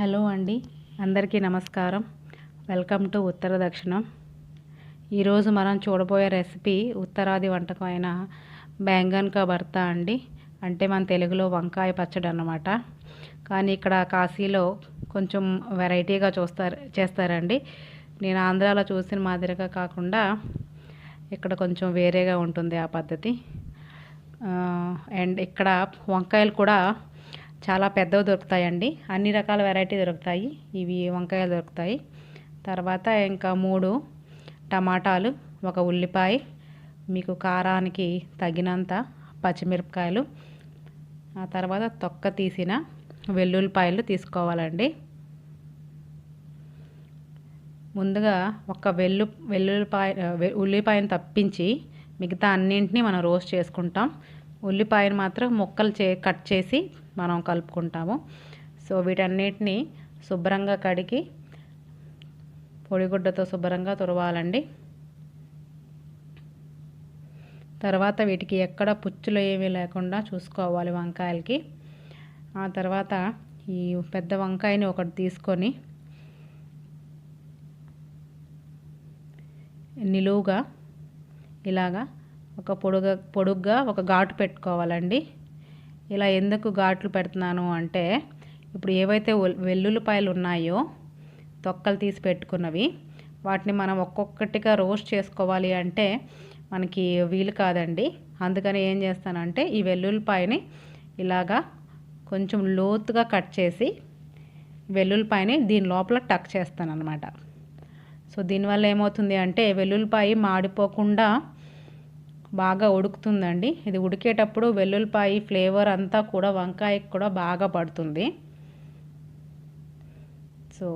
Hello అండి. అందరికీ నమస్కారం. వెల్కమ్ టు ఉత్తర దక్షిణం. ఈరోజు మనం చూడబోయే రెసిపీ ఉత్తరాది వంటకం అయిన బెంగన్ కా భర్త అండి. అంటే మన తెలుగులో వంకాయ పచ్చడి అన్నమాట. కానీ ఇక్కడ కాశీలో కొంచెం వెరైటీగా చూస్తారు చేస్తారండి. నేను ఆంధ్రాలో చూసిన మాదిరిగా కాకుండా ఇక్కడ కొంచెం వేరేగా ఉంటుంది ఆ పద్ధతి. అండ్ ఇక్కడ వంకాయలు కూడా చాలా పెద్దవి దొరుకుతాయండి. అన్ని రకాల వెరైటీ దొరుకుతాయి. ఇవి వంకాయలు దొరుకుతాయి. తర్వాత ఇంకా మూడు టమాటాలు ఒక ఉల్లిపాయ మీకు కారానికి తగినంత పచ్చిమిరపకాయలు ఆ తర్వాత తొక్క తీసిన వెల్లుల్లిపాయలు తీసుకోవాలండి. ముందుగా ఒక వెల్లు వెల్లుల్లిపాయ ఉల్లిపాయను తప్పించి మిగతా అన్నింటినీ మనం రోస్ట్ చేసుకుంటాం. ఉల్లిపాయను మాత్రం ముక్కలు చే కట్ చేసి మనం కలుపుకుంటాము. సో వీటన్నిటిని శుభ్రంగా కడిగి పొడిగుడ్డతో శుభ్రంగా తురవాలండి. తర్వాత వీటికి ఎక్కడ పుచ్చులు ఏమీ లేకుండా చూసుకోవాలి వంకాయలకి. ఆ తర్వాత ఈ పెద్ద వంకాయని ఒకటి తీసుకొని నిలువుగా ఇలాగా ఒక పొడుగ పొడుగ్గా ఒక ఘాటు పెట్టుకోవాలండి. ఇలా ఎందుకు ఘాట్లు పెడుతున్నాను అంటే ఇప్పుడు ఏవైతే వెల్లుల్లిపాయలు ఉన్నాయో తొక్కలు తీసి పెట్టుకున్నవి వాటిని మనం ఒక్కొక్కటిగా రోస్ట్ చేసుకోవాలి అంటే మనకి వీలు కాదండి. అందుకని ఏం చేస్తానంటే ఈ వెల్లుల్లిపాయని ఇలాగా కొంచెం లోతుగా కట్ చేసి వెల్లుల్లిపాయని దీని లోపల టక్ చేస్తాను అనమాట సో దీనివల్ల ఏమవుతుంది అంటే వెల్లుల్లిపాయ మాడిపోకుండా బాగా ఉడుకుతుందండి. ఇది ఉడికేటప్పుడు వెల్లుల్లిపాయ ఫ్లేవర్ అంతా కూడా వంకాయకి కూడా బాగా పడుతుంది. సో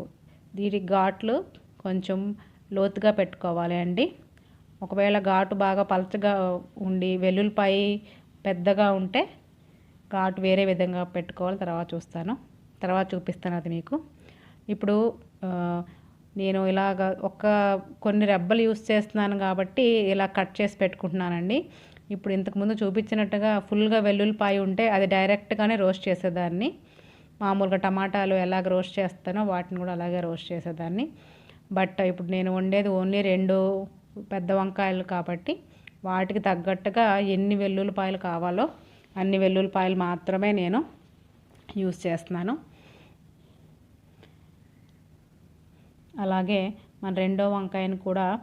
దీని ఘాట్లు కొంచెం లోతుగా పెట్టుకోవాలి అండి. ఒకవేళ ఘాటు బాగా పలచగా ఉండి వెల్లుల్లిపాయ పెద్దగా ఉంటే ఘాటు వేరే విధంగా పెట్టుకోవాలి. తర్వాత చూస్తాను. తర్వాత చూపిస్తాను అది మీకు. ఇప్పుడు నేను ఇలాగ ఒక కొన్ని రెబ్బలు యూస్ చేస్తున్నాను కాబట్టి ఇలా కట్ చేసి పెట్టుకుంటున్నానండి. ఇప్పుడు ఇంతకుముందు చూపించినట్టుగా ఫుల్గా వెల్లుల్లిపాయ ఉంటే అది డైరెక్ట్గానే రోస్ట్ చేసేదాన్ని. మామూలుగా టమాటాలు ఎలాగ రోస్ట్ చేస్తానో వాటిని కూడా అలాగే రోస్ట్ చేసేదాన్ని. బట్ ఇప్పుడు నేను వండేది ఓన్లీ రెండు పెద్ద వంకాయలు కాబట్టి వాటికి తగ్గట్టుగా ఎన్ని వెల్లుల్లిపాయలు కావాలో అన్ని వెల్లుల్లిపాయలు మాత్రమే నేను యూస్ చేస్తున్నాను. అలాగే మన రెండో వంకాయను కూడా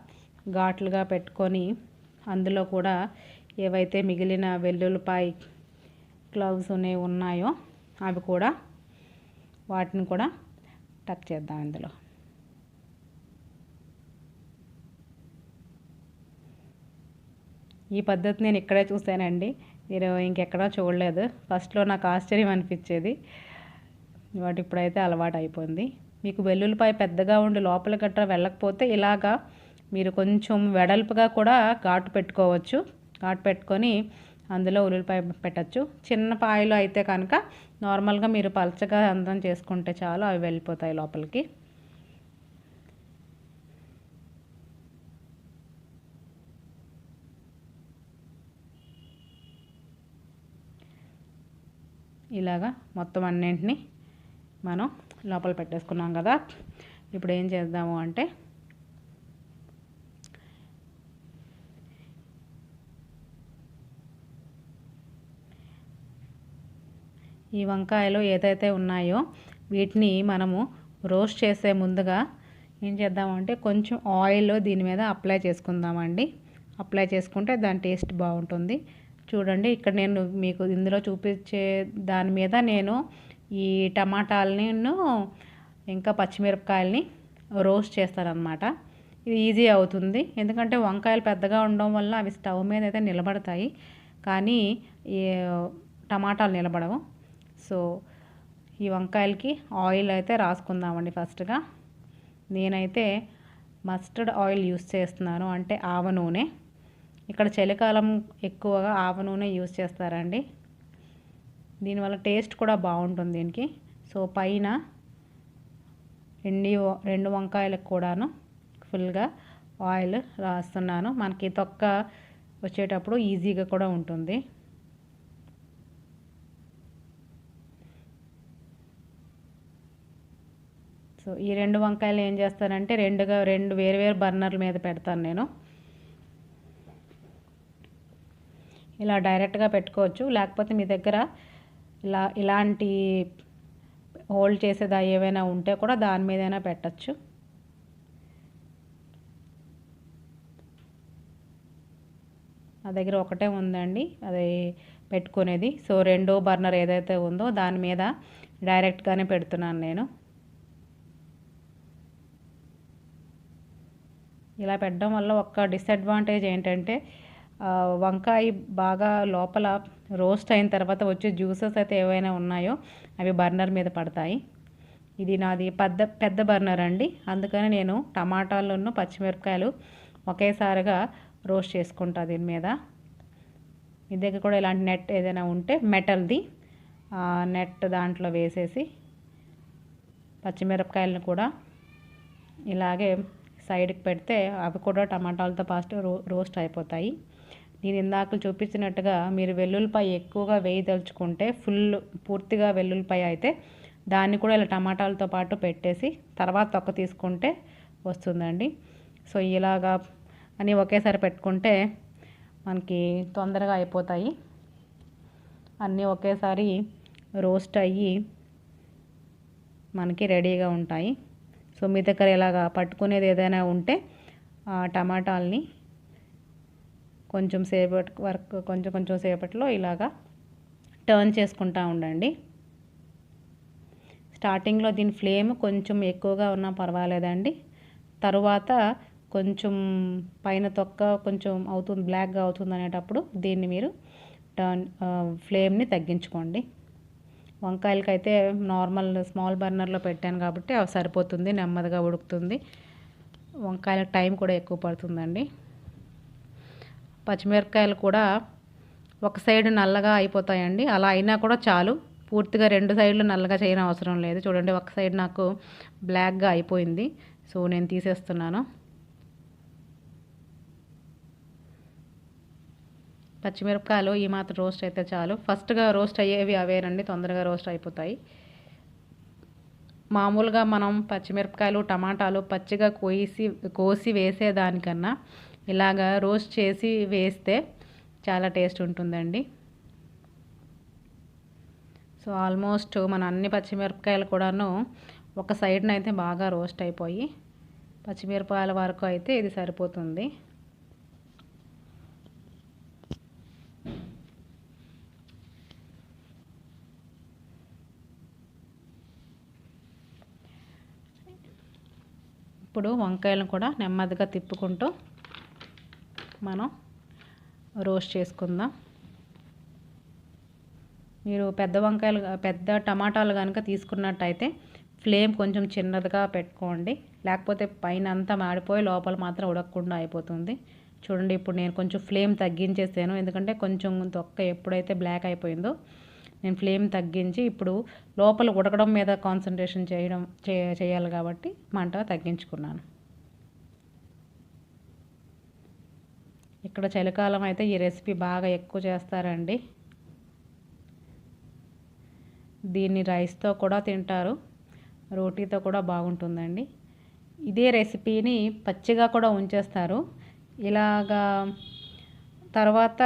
ఘాట్లుగా పెట్టుకొని అందులో కూడా ఏవైతే మిగిలిన వెల్లుల్లిపాయ క్లవ్స్ అనేవి ఉన్నాయో అవి కూడా వాటిని కూడా టక్ చేద్దాం ఇందులో. ఈ పద్ధతి నేను ఇక్కడే చూశానండి. నేను ఇంకెక్కడా చూడలేదు. ఫస్ట్లో నాకు ఆశ్చర్యం అనిపించేది. వాటి ఇప్పుడైతే అలవాటు అయిపోయింది మీకు వెల్లుల్లిపాయ పెద్దగా ఉండి లోపల గట్రా వెళ్ళకపోతే ఇలాగా మీరు కొంచెం వెడల్పుగా కూడా ఘాటు పెట్టుకోవచ్చు. ఘాటు పెట్టుకొని అందులో ఉల్లిపాయ పెట్టచ్చు. చిన్న పాయలు అయితే కనుక నార్మల్గా మీరు పలచగా అందం చేసుకుంటే చాలు అవి వెళ్ళిపోతాయి లోపలికి. ఇలాగా మొత్తం అన్నింటినీ మనం లోపల పెట్టేసుకున్నాం కదా. ఇప్పుడు ఏం చేద్దాము అంటే ఈ వంకాయలు ఏదైతే ఉన్నాయో వీటిని మనము రోస్ట్ చేసే ముందుగా ఏం చేద్దామంటే కొంచెం ఆయిల్ దీని మీద అప్లై చేసుకుందామండి. అప్లై చేసుకుంటే దాని టేస్ట్ బాగుంటుంది. చూడండి ఇక్కడ నేను మీకు ఇందులో చూపించే దాని మీద నేను ఈ టమాటాలని ఇంకా పచ్చిమిరపకాయలని రోస్ట్ చేస్తారనమాట ఇది ఈజీ అవుతుంది. ఎందుకంటే వంకాయలు పెద్దగా ఉండడం వల్ల అవి స్టవ్ మీద అయితే నిలబడతాయి. కానీ ఈ టమాటాలు నిలబడవు. సో ఈ వంకాయలకి ఆయిల్ అయితే రాసుకుందామండి ఫస్ట్గా. నేనైతే మస్టర్డ్ ఆయిల్ యూస్ చేస్తున్నాను. అంటే ఆవ నూనె. ఇక్కడ చలికాలం ఎక్కువగా ఆవ నూనె యూస్ చేస్తారండి. దీనివల్ల టేస్ట్ కూడా బాగుంటుంది దీనికి. సో పైన రెండు రెండు వంకాయలకు కూడాను ఫుల్గా ఆయిల్ రాస్తున్నాను. మనకి తొక్క వచ్చేటప్పుడు ఈజీగా కూడా ఉంటుంది. సో ఈ రెండు వంకాయలు ఏం చేస్తానంటే రెండుగా రెండు వేరు వేరు బర్నర్ల మీద పెడతాను నేను. ఇలా డైరెక్ట్గా పెట్టుకోవచ్చు. లేకపోతే మీ దగ్గర ఇలా ఇలాంటి హోల్డ్ చేసేదా ఏవైనా ఉంటే కూడా దాని మీదైనా పెట్టచ్చు. నా దగ్గర ఒకటే ఉందండి. అది పెట్టుకునేది. సో రెండో బర్నర్ ఏదైతే ఉందో దాని మీద డైరెక్ట్గానే పెడుతున్నాను నేను. ఇలా పెట్టడం వల్ల ఒక్క డిసడ్వాంటేజ్ ఏంటంటే వంకాయ బాగా లోపల రోస్ట్ అయిన తర్వాత వచ్చే జ్యూసెస్ అయితే ఏవైనా ఉన్నాయో అవి బర్నర్ మీద పడతాయి. ఇది నాది పెద్ద పెద్ద బర్నర్ అండి. అందుకని నేను టమాటాలను పచ్చిమిరపకాయలు ఒకేసారిగా రోస్ట్ చేసుకుంటా దీని మీద. మీ దగ్గర కూడా ఇలాంటి నెట్ ఏదైనా ఉంటే మెటల్ది నెట్ దాంట్లో వేసేసి పచ్చిమిరపకాయలను కూడా ఇలాగే సైడ్కి పెడితే అవి కూడా టమాటాలతో పాటు రో రోస్ట్ అయిపోతాయి. నేను ఇందాక చూపించినట్టుగా మీరు వెల్లుల్లిపాయ ఎక్కువగా వేయదలుచుకుంటే ఫుల్ పూర్తిగా వెల్లుల్లిపాయ అయితే దాన్ని కూడా ఇలా టమాటాలతో పాటు పెట్టేసి తర్వాత తొక్క తీసుకుంటే వస్తుందండి. సో ఇలాగా అని ఒకేసారి పెట్టుకుంటే మనకి తొందరగా అయిపోతాయి. అన్నీ ఒకేసారి రోస్ట్ అయ్యి మనకి రెడీగా ఉంటాయి. సో మీ దగ్గర ఇలాగా పట్టుకునేది ఏదైనా ఉంటే టమాటాలని కొంచెం సేపటి వరకు కొంచెం కొంచెం సేపట్లో ఇలాగా టర్న్ చేసుకుంటూ ఉండండి. స్టార్టింగ్లో దీని ఫ్లేమ్ కొంచెం ఎక్కువగా ఉన్నా పర్వాలేదండి. తరువాత కొంచెం పైన తొక్క కొంచెం అవుతుంది బ్లాక్గా అవుతుంది అనేటప్పుడు దీన్ని మీరు టర్న్ ఫ్లేమ్ని తగ్గించుకోండి. వంకాయలకైతే నార్మల్ స్మాల్ బర్నర్లో పెట్టాను కాబట్టి అవి సరిపోతుంది నెమ్మదిగా ఉడుకుతుంది. వంకాయలకు టైం కూడా ఎక్కువ పడుతుందండి. పచ్చిమిరపకాయలు కూడా ఒక సైడ్ నల్లగా అయిపోతాయండి. అలా అయినా కూడా చాలు. పూర్తిగా రెండు సైడ్లు నల్లగా చేయడం అవసరం లేదు. చూడండి ఒక సైడ్ నాకు బ్లాక్గా అయిపోయింది. సో నేను తీసేస్తున్నాను. పచ్చిమిరపకాయలు ఈ మాత్రం రోస్ట్ అయితే చాలు. ఫస్ట్గా రోస్ట్ అయ్యేవి అవేనండి. తొందరగా రోస్ట్ అయిపోతాయి. మామూలుగా మనం పచ్చిమిరపకాయలు టమాటాలు పచ్చిగా కోసి కోసి వేసేదానికన్నా ఇలాగా రోస్ట్ చేసి వేస్తే చాలా టేస్ట్ ఉంటుందండి. సో ఆల్మోస్ట్ మన అన్ని పచ్చిమిరపకాయలు కూడాను ఒక సైడ్న అయితే బాగా రోస్ట్ అయిపోయి పచ్చిమిరపకాయల వరకు అయితే ఇది సరిపోతుంది. ఇప్పుడు వంకాయలను కూడా నెమ్మదిగా తిప్పుకుంటూ మనం రోస్ట్ చేసుకుందాం. మీరు పెద్ద వంకాయలు పెద్ద టమాటాలు కనుక తీసుకున్నట్టయితే ఫ్లేమ్ కొంచెం చిన్నదిగా పెట్టుకోండి. లేకపోతే పైన అంతా మాడిపోయి లోపల మాత్రం ఉడకకుండా అయిపోతుంది. చూడండి ఇప్పుడు నేను కొంచెం ఫ్లేమ్ తగ్గించేసాను. ఎందుకంటే కొంచెం తొక్క ఎప్పుడైతే బ్లాక్ అయిపోయిందో నేను ఫ్లేమ్ తగ్గించి ఇప్పుడు లోపల ఉడకడం మీద కాన్సన్ట్రేషన్ చేయడం చేయాలి కాబట్టి మంట తగ్గించుకున్నాను. ఇక్కడ చలికాలం అయితే ఈ రెసిపీ బాగా ఎక్కువ చేస్తారండి. దీన్ని రైస్తో కూడా తింటారు. రోటీతో కూడా బాగుంటుందండి. ఇదే రెసిపీని పచ్చిగా కూడా ఉంచేస్తారు. ఇలాగా తర్వాత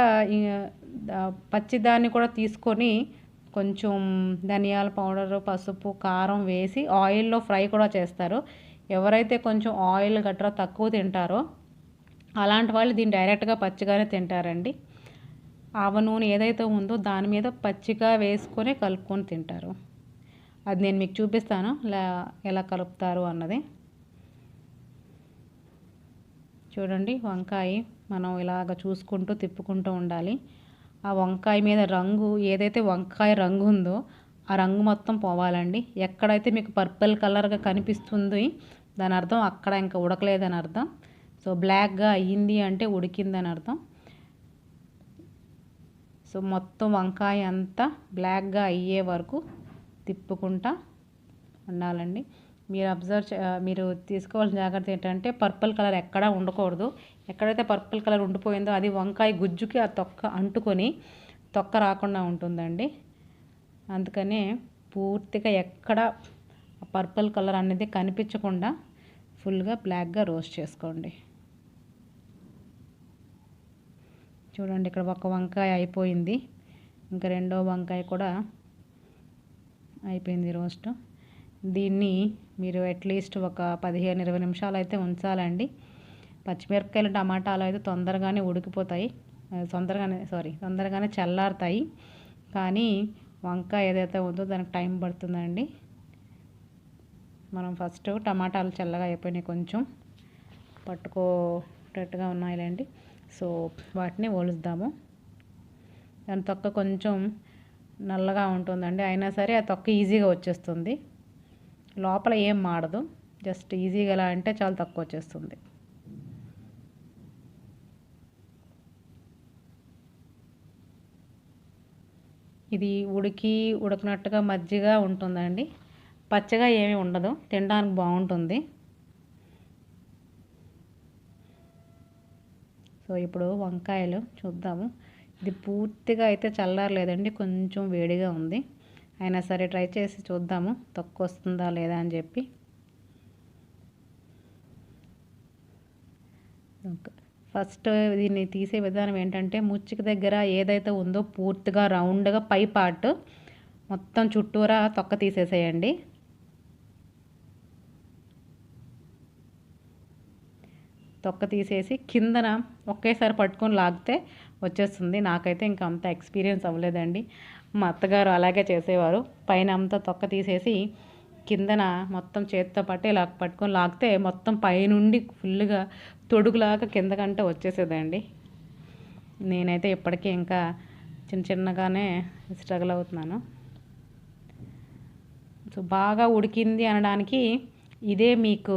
పచ్చిదాన్ని కూడా తీసుకొని కొంచెం ధనియాల పౌడర్ పసుపు కారం వేసి ఆయిల్లో ఫ్రై కూడా చేస్తారు. ఎవరైతే కొంచెం ఆయిల్ గట్రా తక్కువ తింటారో అలాంటి వాళ్ళు దీన్ని డైరెక్ట్గా పచ్చిగానే తింటారండి. ఆవ నూనె ఏదైతే ఉందో దాని మీద పచ్చిగా వేసుకొని కలుపుకొని తింటారు. అది నేను మీకు చూపిస్తాను ఎలా కలుపుతారు అన్నది. చూడండి వంకాయ మనం ఇలాగ చూసుకుంటూ తిప్పుకుంటూ ఉండాలి. ఆ వంకాయ మీద రంగు ఏదైతే వంకాయ రంగు ఉందో ఆ రంగు మొత్తం పోవాలండి. ఎక్కడైతే మీకు పర్పుల్ కలర్గా కనిపిస్తుంది దాని అర్థం అక్కడ ఇంకా ఉడకలేదని అర్థం. సో బ్లాక్గా అయ్యింది అంటే ఉడికిందని అర్థం. సో మొత్తం వంకాయ అంతా బ్లాక్గా అయ్యే వరకు తిప్పుకుంటా ఉండాలండి. మీరు అబ్జర్వ్ మీరు తీసుకోవాల్సిన జాగ్రత్త ఏంటంటే పర్పుల్ కలర్ ఎక్కడా ఉండకూడదు. ఎక్కడైతే పర్పుల్ కలర్ ఉండిపోయిందో అది వంకాయ గుజ్జుకి ఆ తొక్క అంటుకొని తొక్క రాకుండా ఉంటుందండి. అందుకనే పూర్తిగా ఎక్కడ పర్పుల్ కలర్ అనేది కనిపించకుండా ఫుల్గా బ్లాక్గా రోస్ట్ చేసుకోండి. చూడండి ఇక్కడ ఒక వంకాయ అయిపోయింది. ఇంకా రెండో వంకాయ కూడా అయిపోయింది రోస్ట్. దీన్ని మీరు అట్లీస్ట్ ఒక పదిహేను ఇరవై నిమిషాలు అయితే ఉంచాలండి. పచ్చిమిరపకాయలు టమాటాలు అయితే తొందరగానే ఉడికిపోతాయి. తొందరగానే సారీ తొందరగానే చల్లారుతాయి. కానీ వంకాయ ఏదైతే ఉందో దానికి టైం పడుతుందండి. మనం ఫస్ట్ టమాటాలు చల్లగా అయిపోయినాయి కొంచెం. పట్టుకోటట్టుగా ఉన్నాయిలేండి. సో వాటిని ఒలుద్దాము. దాని తొక్క కొంచెం నల్లగా ఉంటుందండి. అయినా సరే ఆ తొక్క ఈజీగా వచ్చేస్తుంది. లోపల ఏం మాడదు. జస్ట్ ఈజీగా ఎలా అంటే చాలా తక్కువ వచ్చేస్తుంది. ఇది ఉడికి ఉడకనట్టుగా మజ్జిగా ఉంటుందండి. పచ్చగా ఏమీ ఉండదు. తినడానికి బాగుంటుంది. సో ఇప్పుడు వంకాయలు చూద్దాము. ఇది పూర్తిగా అయితే చల్లారలేదండి కొంచెం వేడిగా ఉంది. అయినా సరే ట్రై చేసి చూద్దాము తక్కువ వస్తుందా లేదా అని చెప్పి. ఫస్ట్ దీన్ని తీసే విధానం ఏంటంటే ముచ్చిక దగ్గర ఏదైతే ఉందో పూర్తిగా రౌండ్గా పై పార్ట్ మొత్తం చుట్టూరా తొక్క తీసేసేయండి. తొక్క తీసేసి కిందన ఒకేసారి పట్టుకొని లాగితే వచ్చేస్తుంది. నాకైతే ఇంకా అంత ఎక్స్పీరియన్స్ అవ్వలేదండి. మా అత్తగారు అలాగే చేసేవారు. పైన అంతా తొక్క తీసేసి కిందన మొత్తం చేతితో పట్టి ఇలా పట్టుకొని లాగితే మొత్తం పైనుండి ఫుల్గా తొడుగులాగా కిందకంటే వచ్చేసేదండి. నేనైతే ఇప్పటికీ ఇంకా చిన్న చిన్నగానే స్ట్రగుల్ అవుతున్నాను. సో బాగా ఉడికింది అనడానికి ఇదే మీకు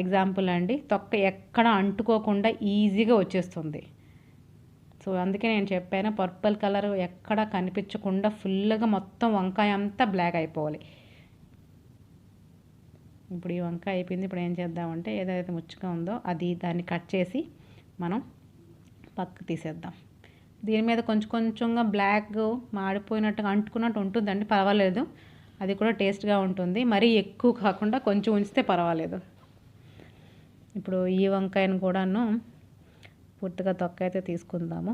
ఎగ్జాంపుల్ అండి తొక్క ఎక్కడ అంటుకోకుండా ఈజీగా వచ్చేస్తుంది. సో అందుకే నేను చెప్పాను పర్పుల్ కలర్ ఎక్కడ కనిపించకుండా ఫుల్గా మొత్తం వంకాయ అంతా బ్లాక్ అయిపోవాలి. ఇప్పుడు ఈ వంకాయ అయిపోయింది ఇప్పుడు ఏం చేద్దామంటే ఏదైతే ముచ్చుగా ఉందో అది దాన్ని కట్ చేసి మనం పక్కకు తీసేద్దాం. దీని మీద కొంచెం కొంచెంగా బ్లాక్ మాడిపోయినట్టుగా అంటుకున్నట్టు ఉంటుందండి పర్వాలేదు. అది కూడా టేస్ట్గా ఉంటుంది. మరీ ఎక్కువ కాకుండా కొంచెం ఉంచితే పర్వాలేదు. ఇప్పుడు ఈ వంకాయను కూడాను పూర్తిగా తొక్క అయితే తీసుకుందాము.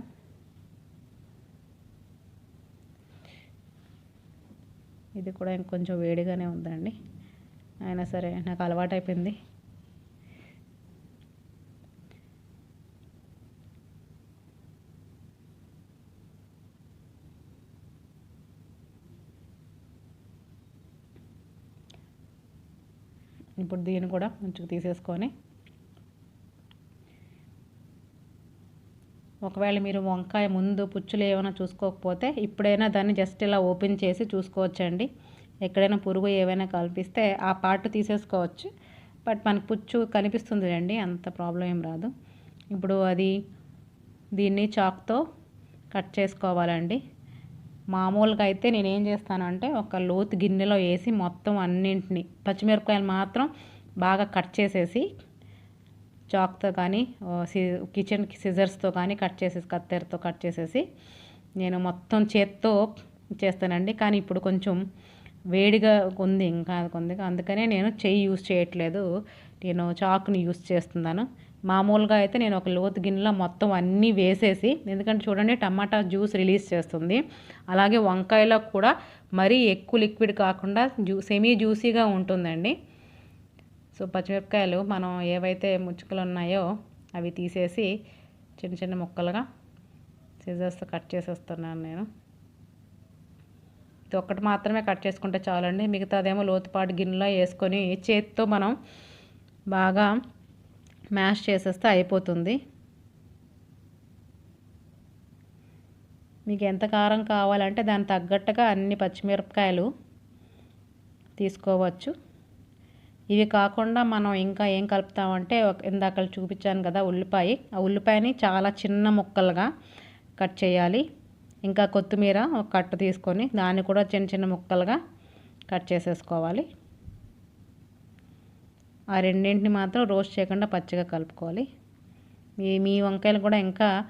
ఇది కూడా ఇంకొంచెం వేడిగానే ఉందండి. అయినా సరే నాకు అలవాటు అయిపోయింది ఇప్పుడు దీన్ని కూడా మంచిగా తీసేసుకొని ఒకవేళ మీరు వంకాయ ముందు పుచ్చులు ఏమైనా చూసుకోకపోతే ఇప్పుడైనా దాన్ని జస్ట్ ఇలా ఓపెన్ చేసి చూసుకోవచ్చండి. ఎక్కడైనా పురుగు ఏవైనా కల్పిస్తే ఆ పార్ట్ తీసేసుకోవచ్చు. బట్ మనకు పుచ్చు కనిపిస్తుంది అండి అంత ప్రాబ్లం ఏం రాదు. ఇప్పుడు అది దీన్ని చాక్తో కట్ చేసుకోవాలండి. మామూలుగా అయితే నేనేం చేస్తానంటే ఒక లోతు గిన్నెలో వేసి మొత్తం అన్నింటిని పచ్చిమిరపకాయలు మాత్రం బాగా కట్ చేసేసి చాక్తో కానీ కిచెన్ సిజర్స్తో కానీ కట్ చేసేసి కత్తెరతో కట్ చేసేసి నేను మొత్తం చేత్తో చేస్తానండి. కానీ ఇప్పుడు కొంచెం వేడిగా ఉంది ఇంకా ఉంది అందుకనే నేను చెయ్యి యూస్ చేయట్లేదు. నేను చాకుని యూస్ చేస్తున్నాను. మామూలుగా అయితే నేను ఒక లోతు గిన్నెలో మొత్తం అన్నీ వేసేసి ఎందుకంటే చూడండి టమాటా జ్యూస్ రిలీజ్ చేస్తుంది. అలాగే వంకాయలో కూడా మరీ ఎక్కువ లిక్విడ్ కాకుండా జ్యూ సెమీ జ్యూసీగా ఉంటుందండి. సో పచ్చిమిరపకాయలు మనం ఏవైతే ముచ్చుకలు ఉన్నాయో అవి తీసేసి చిన్న చిన్న ముక్కలుగా సిజర్స్తో కట్ చేసేస్తున్నాను నేను. ఇది ఒక్కటి మాత్రమే కట్ చేసుకుంటే చాలండి. మిగతాదేమో లోతుపాటు గిన్నెలో వేసుకొని చేతితో మనం బాగా మ్యాష్ చేసేస్తే అయిపోతుంది. మీకు ఎంత కారం కావాలంటే దానికి తగ్గట్టుగా అన్ని పచ్చిమిరపకాయలు తీసుకోవచ్చు. ఇవి కాకుండా మనం ఇంకా ఏం కలుపుతామంటే ఒక- ఇందాక చూపించాను కదా ఉల్లిపాయ. ఆ ఉల్లిపాయని చాలా చిన్న ముక్కలుగా కట్ చేయాలి. ఇంకా కొత్తిమీర ఒక కట్ట తీసుకొని దాన్ని కూడా చిన్న చిన్న ముక్కలుగా కట్ చేసేసుకోవాలి. ఆ రెండింటిని మాత్రం రోస్ట్ చేయకుండా పచ్చిగా కలుపుకోవాలి. మీ మీ వంకాయలు కూడా ఇంకా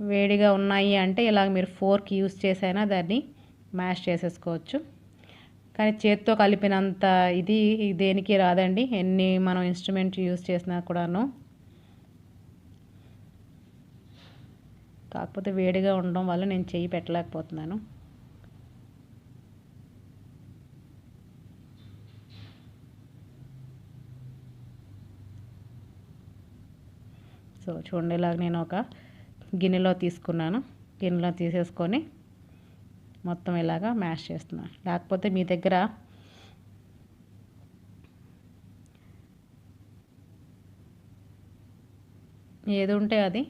వేడిగా ఉన్నాయి అంటే ఇలా మీరు ఫోర్క్ యూస్ చేసైనా దాన్ని మ్యాష్ చేసేసుకోవచ్చు. కానీ చేత్తో కలిపినంత ఇది దేనికి రాదండి. ఎన్ని మనం ఇన్స్ట్రుమెంట్ యూస్ చేసినా కూడాను. కాకపోతే వేడిగా ఉండడం వల్ల నేను చెయ్యి పెట్టలేకపోతున్నాను. సో చూడండి ఇలాగ నేను ఒక గిన్నెలో తీసుకున్నాను. గిన్నెలో తీసేసుకొని మొత్తం ఇలాగా మ్యాష్ చేస్తున్నాను లేకపోతే మీ దగ్గర ఏది ఉంటే అది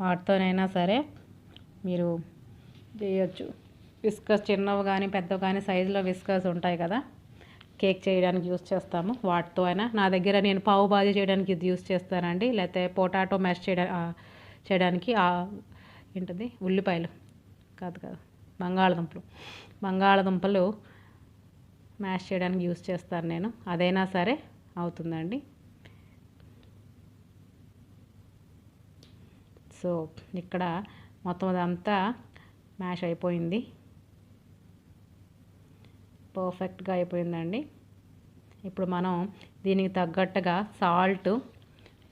వాటితోనైనా సరే మీరు చేయొచ్చు విస్కస్ చిన్నవి కానీ పెద్దవి కానీ సైజులో విస్కస్ ఉంటాయి కదా. కేక్ చేయడానికి యూస్ చేస్తాము. వాటితో అయినా నా దగ్గర నేను పావు బాజీ చేయడానికి ఇది యూస్ చేస్తానండి. లేకపోతే పొటాటో మ్యాష్ చేయడానికి చేయడానికి ఏంటది? ఉల్లిపాయలు. కాదు కాదు. బంగాళదుంపలు. బంగాళదుంపలు మ్యాష్ చేయడానికి యూస్ చేస్తాను నేను. అదైనా సరే అవుతుందండి. సో ఇక్కడ మొత్తం అదంతా మ్యాష్ అయిపోయింది. పర్ఫెక్ట్గా అయిపోయిందండి. ఇప్పుడు మనం దీనికి తగ్గట్టుగా సాల్ట్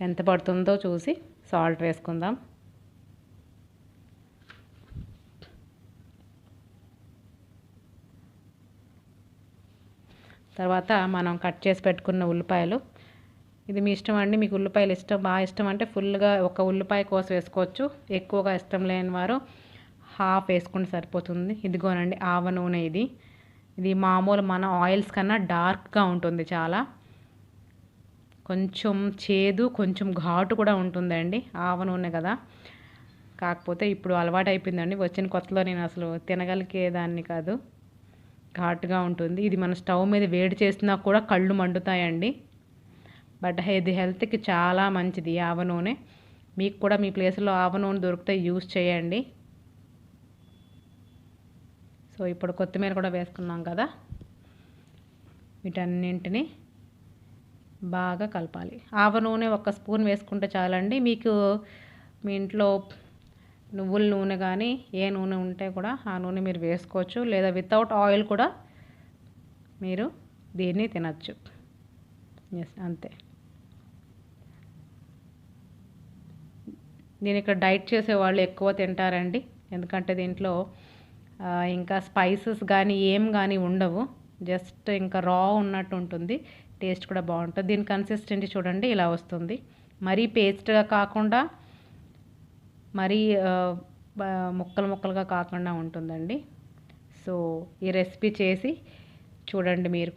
ఎంత పడుతుందో చూసి సాల్ట్ వేసుకుందాం. తర్వాత మనం కట్ చేసి పెట్టుకున్న ఉల్లిపాయలు. ఇది మీ ఇష్టం అండి మీకు ఉల్లిపాయలు ఇష్టం బాగా ఇష్టం అంటే ఫుల్గా ఒక ఉల్లిపాయ కోసం వేసుకోవచ్చు. ఎక్కువగా ఇష్టం లేని వారు హాఫ్ వేసుకుంటే సరిపోతుంది. ఇదిగోనండి ఆవ నూనె ఇది. ఇది మామూలు మన ఆయిల్స్ కన్నా డార్క్గా ఉంటుంది చాలా. కొంచెం చేదు కొంచెం ఘాటు కూడా ఉంటుందండి ఆవ నూనె కదా. కాకపోతే ఇప్పుడు అలవాటు అయిపోయిందండి వచ్చిన కొత్తలో నేను అసలు తినగలిగేదాన్ని కాదు. ఘాటుగా ఉంటుంది. ఇది మన స్టవ్ మీద వేడి చేసినా కూడా కళ్ళు మండుతాయండి. బట్ ఇది హెల్త్కి చాలా మంచిది ఆవ నూనె. మీకు కూడా మీ ప్లేస్లో ఆవ నూనె దొరికితే యూస్ చేయండి. సో ఇప్పుడు కొత్తిమీర కూడా వేసుకున్నాం కదా. వీటన్నింటిని బాగా కలపాలి. ఆవ నూనె ఒక స్పూన్ వేసుకుంటే చాలండి. మీకు మీ ఇంట్లో నువ్వుల నూనె కానీ ఏ నూనె ఉంటే కూడా ఆ నూనె మీరు వేసుకోవచ్చు. లేదా వితౌట్ ఆయిల్ కూడా మీరు దీన్ని తినచ్చు. ఎస్ అంతే. నేను ఇక్కడ డైట్ చేసే వాళ్ళు ఎక్కువ తింటారండి. ఎందుకంటే దీంట్లో ఇంకా స్పైసెస్ కానీ ఏం కానీ ఉండవు. జస్ట్ ఇంకా రా ఉన్నట్టు ఉంటుంది. టేస్ట్ కూడా బాగుంటుంది. దీని కన్సిస్టెంట్ చూడండి ఇలా వస్తుంది. మరీ పేస్ట్గా కాకుండా మరీ ముక్కలు ముక్కలుగా కాకుండా ఉంటుందండి. సో ఈ రెసిపీ చేసి చూడండి మీరు.